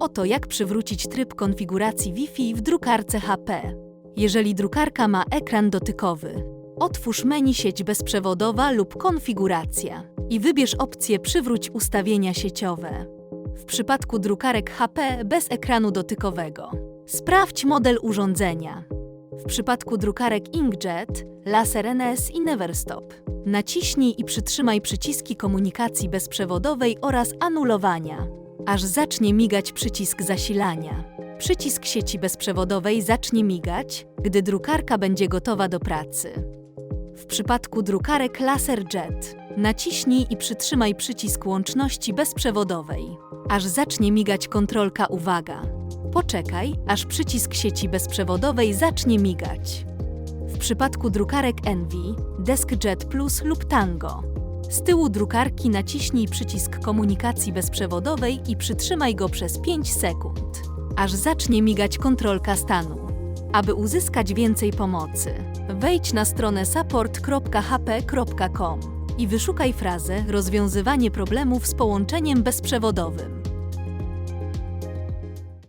Oto jak przywrócić tryb konfiguracji Wi-Fi w drukarce HP. Jeżeli drukarka ma ekran dotykowy, otwórz menu sieć bezprzewodowa lub konfiguracja i wybierz opcję Przywróć ustawienia sieciowe. W przypadku drukarek HP bez ekranu dotykowego, sprawdź model urządzenia. W przypadku drukarek Inkjet, Laser NS i Neverstop, naciśnij i przytrzymaj przyciski komunikacji bezprzewodowej oraz anulowania, aż zacznie migać przycisk zasilania. Przycisk sieci bezprzewodowej zacznie migać, gdy drukarka będzie gotowa do pracy. W przypadku drukarek LaserJet, naciśnij i przytrzymaj przycisk łączności bezprzewodowej, aż zacznie migać kontrolka uwaga. Poczekaj, aż przycisk sieci bezprzewodowej zacznie migać. W przypadku drukarek Envy, DeskJet Plus lub Tango, z tyłu drukarki naciśnij przycisk komunikacji bezprzewodowej i przytrzymaj go przez 5 sekund, aż zacznie migać kontrolka stanu. Aby uzyskać więcej pomocy, wejdź na stronę support.hp.com i wyszukaj frazę Rozwiązywanie problemów z połączeniem bezprzewodowym.